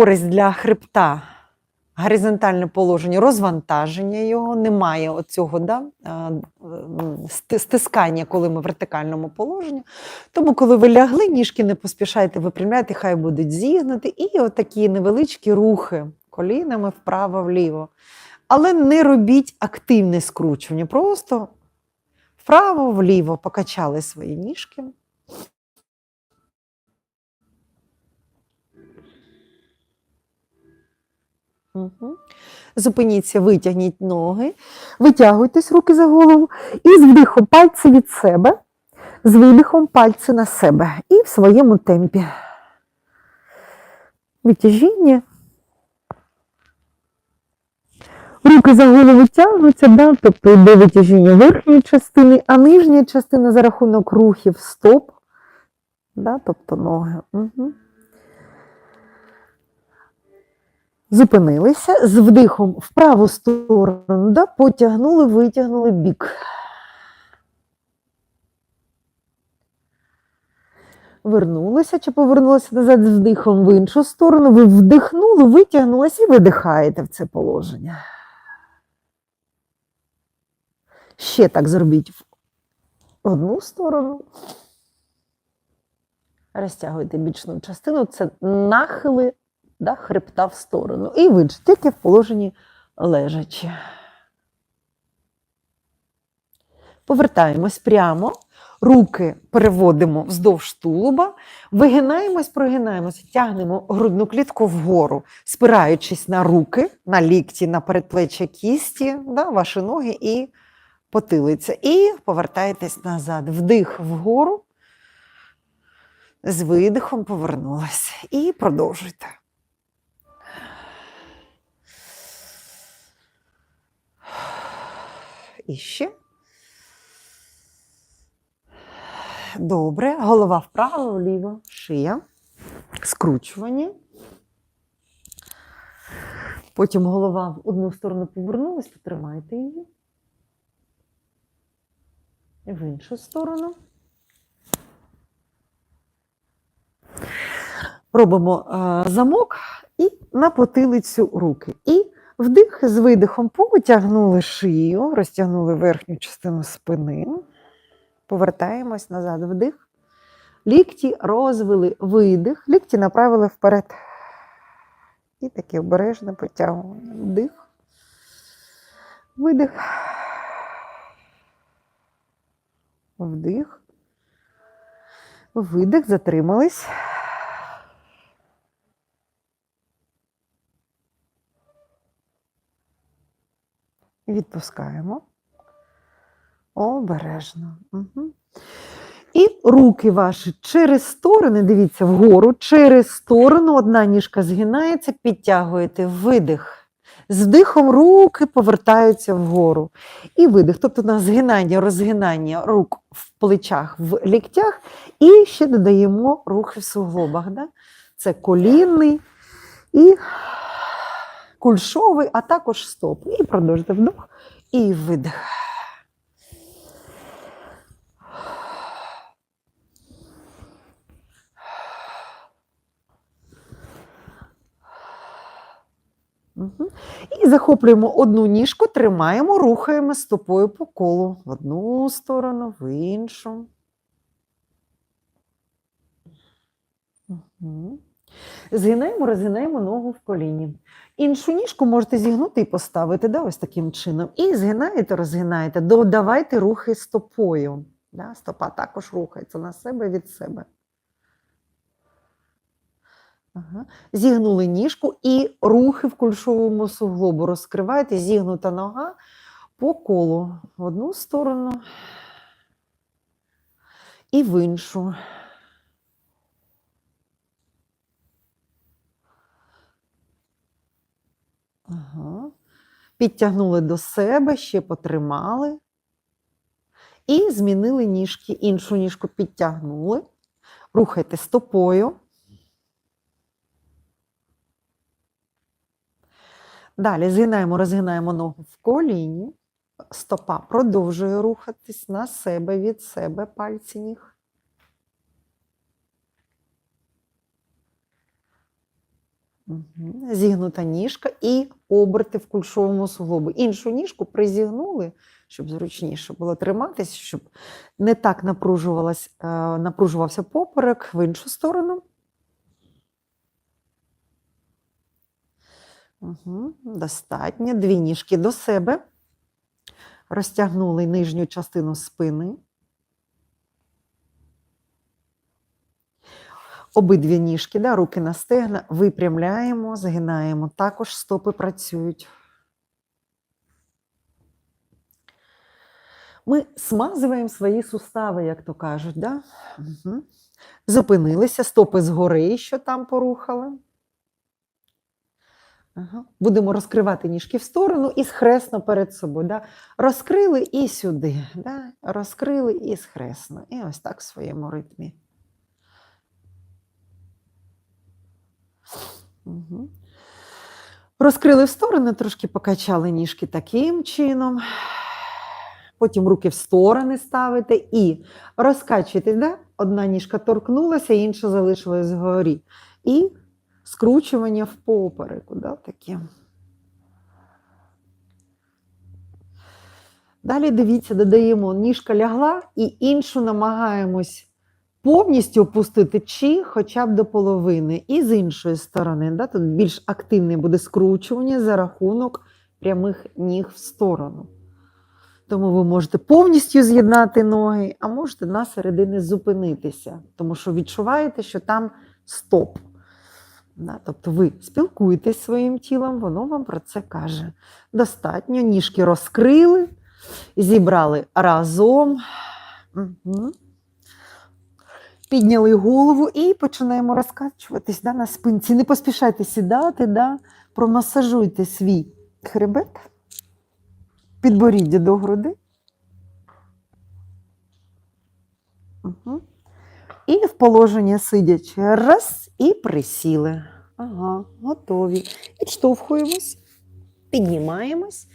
користь для хребта. Горизонтальне положення, розвантаження його, немає оцього да, сти- стискання, коли ми в вертикальному положенні. Тому, коли ви лягли, ніжки не поспішайте випрямляти, хай будуть зігнуті. І отакі невеличкі рухи колінами вправо-вліво. Але не робіть активне скручування, просто вправо-вліво покачали свої ніжки. Зупиніться, витягніть ноги, витягуйтесь руки за голову і з вдихом пальці від себе, з видихом пальці на себе і в своєму темпі. Витяжіння. Руки за голову тягнуться, да? тобто йде витяжіння верхньої частини, а нижня частина за рахунок рухів стоп, да? тобто ноги. Угу. Зупинилися з вдихом в праву сторону, да? потягнули, витягнули бік. Вернулися чи повернулися назад з вдихом в іншу сторону. Ви вдихнули, витягнулися і видихаєте в це положення. Ще так зробіть в одну сторону. Розтягуйте бічну частину, це нахили да, хребта в сторону. І в іншу, тільки в положенні лежачи. Повертаємось прямо. Руки переводимо вздовж тулуба, вигинаємось, прогинаємося, тягнемо грудну клітку вгору, спираючись на руки, на лікті, на передплеччя кісті, да, ваші ноги і потилиця. І повертаєтесь назад. Вдих вгору, з видихом повернулася. І продовжуйте. І ще. Добре. Голова вправо, вліво, шия. Скручування. Потім голова в одну сторону повернулась, потримайте її. І в іншу сторону. Робимо е, замок і на потилицю руки. І вдих з видихом потягнули шию, розтягнули верхню частину спини. Повертаємось назад вдих. Лікті розвели видих, лікті направили вперед. І таке обережне потягування. Вдих. Видих. Вдих. Видих, затримались. Відпускаємо. Обережно. Угу. І руки ваші через сторони, дивіться, вгору, через сторону, одна ніжка згинається, підтягуєте видих. З вдихом руки повертаються вгору. І видих. Тобто на згинання, розгинання рук в плечах, в ліктях. І ще додаємо рухи в суглобах. Да? Це колінний і кульшовий, а також стоп. І продовжуйте вдох і видих. І захоплюємо одну ніжку, тримаємо, рухаємо стопою по колу в одну сторону, в іншу. Мгм. Згинаємо, розгинаємо ногу в коліні. Іншу ніжку можете зігнути і поставити да, ось таким чином. І згинаєте, розгинаєте, додавайте рухи стопою. Да, стопа також рухається на себе від себе. Ага. Зігнули ніжку і рухи в кульшовому суглобу розкриваєте, зігнута нога по колу в одну сторону і в іншу. Ага. Підтягнули до себе, ще потримали. І змінили ніжки. Іншу ніжку підтягнули. Рухайте стопою. Далі згинаємо, розгинаємо ногу в коліні. Стопа продовжує рухатись на себе від себе пальці ніг. Зігнута ніжка і оберти в кульшовому суглобі. Іншу ніжку призігнули, щоб зручніше було триматися, щоб не так е, напружувався поперек в іншу сторону. Угу. Достатньо. Дві ніжки до себе. Розтягнули нижню частину спини. Обидві ніжки, да, руки на стегна, випрямляємо, згинаємо. Також стопи працюють. Ми смазуємо свої сустави, як то кажуть. Да? Угу. Зупинилися, стопи згори, що там порухали. Ага. Будемо розкривати ніжки в сторону і схресно перед собою. Да? Розкрили і сюди. Да? Розкрили і схресно. І ось так в своєму ритмі. Угу. Розкрили в сторони, трошки покачали ніжки таким чином. Потім руки в сторони ставите і розкачуєте. Да? Одна ніжка торкнулася, інша залишилась згорі. І скручування в попереку. Да? Таке. Далі дивіться, додаємо, ніжка лягла і іншу намагаємось повністю опустити чи хоча б до половини. І з іншої сторони, да, тут більш активне буде скручування за рахунок прямих ніг в сторону. Тому ви можете повністю з'єднати ноги, а можете на середині зупинитися, тому що відчуваєте, що там стоп. Тобто ви спілкуєтесь своїм тілом, воно вам про це каже. Достатньо, ніжки розкрили, зібрали разом. Угу. Підняли голову і починаємо розкачуватись да, на спинці. Не поспішайте сідати, да, промасажуйте свій хребет, підборіддя до груди. Угу. І в положення сидячи. Раз і присіли. Ага, готові. Відштовхуємось, піднімаємось